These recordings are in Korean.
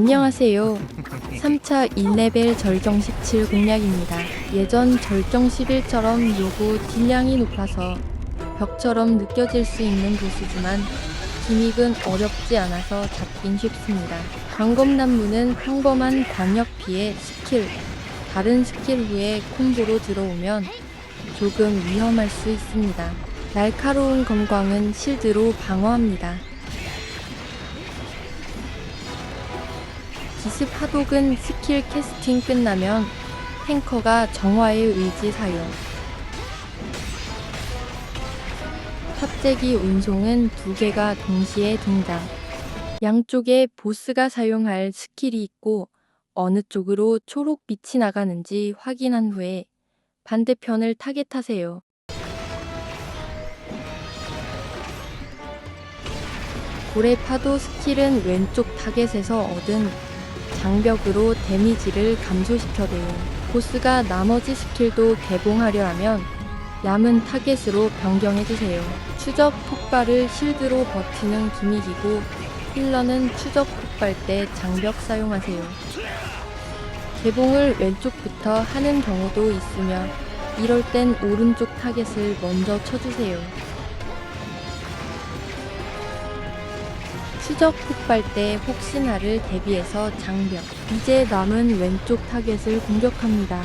안녕하세요. 3차 1레벨 절정 17 공략입니다. 예전 절정 11처럼 요구 딜량이 높아서 벽처럼 느껴질 수 있는 보스지만 기믹은 어렵지 않아서 잡긴 쉽습니다. 광검난무는 평범한 광역 피해 스킬, 다른 스킬 후에 콤보로 들어오면 조금 위험할 수 있습니다. 날카로운 검광은 실드로 방어합니다. 기습 하독은 스킬 캐스팅 끝나면 탱커가 정화의 의지 사용. 탑재기 운송은 두 개가 동시에 등장. 양쪽에 보스가 사용할 스킬이 있고 어느 쪽으로 초록 빛이 나가는지 확인한 후에 반대편을 타겟하세요. 고래 파도 스킬은 왼쪽 타겟에서 얻은 장벽으로 데미지를 감소시켜대요. 보스가 나머지 스킬도 개봉하려 하면 얌은 타겟으로 변경해주세요. 추적 폭발을 실드로 버티는 기믹이고 힐러는 추적 폭발 때 장벽 사용하세요. 개봉을 왼쪽부터 하는 경우도 있으며 이럴 땐 오른쪽 타겟을 먼저 쳐주세요. 추적 폭발 때 혹시나를 대비해서 장벽. 이제 남은 왼쪽 타겟을 공격합니다.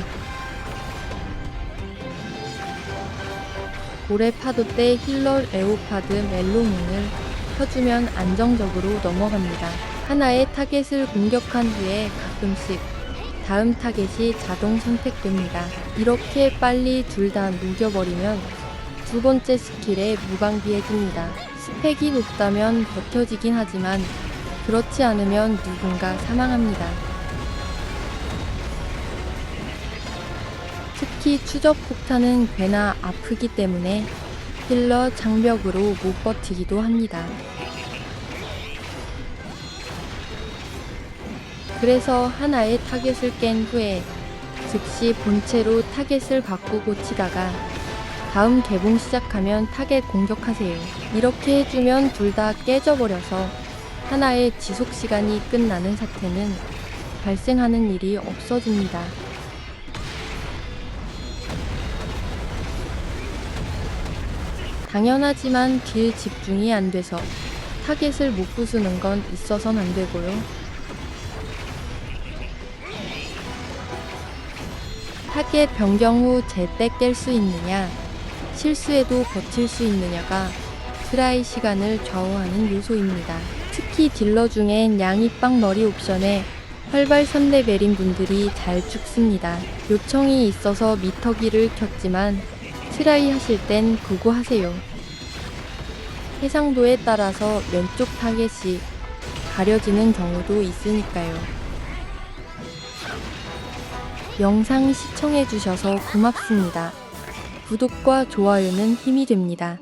고래 파도 때 힐러 레오파드 멜로몬을 켜주면 안정적으로 넘어갑니다. 하나의 타겟을 공격한 후에 가끔씩 다음 타겟이 자동 선택됩니다. 이렇게 빨리 둘 다 녹여버리면 두 번째 스킬에 무방비해집니다. 스펙이 높다면 버텨지긴 하지만 그렇지 않으면 누군가 사망합니다. 특히 추적 폭탄은 꽤나 아프기 때문에 힐러 장벽으로 못 버티기도 합니다. 그래서 하나의 타겟을 깬 후에 즉시 본체로 타겟을 바꾸고 치다가 다음 개봉 시작하면 타겟 공격하세요. 이렇게 해주면 둘 다 깨져버려서 하나의 지속 시간이 끝나는 사태는 발생하는 일이 없어집니다. 당연하지만 딜 집중이 안 돼서 타겟을 못 부수는 건 있어선 안 되고요. 타겟 변경 후 제때 깰 수 있느냐, 실수해도 버틸 수 있느냐가 트라이 시간을 좌우하는 요소입니다. 특히 딜러 중엔 양이빵 머리 옵션에 활발 선레벨인 분들이 잘 죽습니다. 요청이 있어서 미터기를 켰지만 트라이 하실 땐 그거 하세요. 해상도에 따라서 왼쪽 타겟이 가려지는 경우도 있으니까요. 영상 시청해주셔서 고맙습니다. 구독과 좋아요는 힘이 됩니다.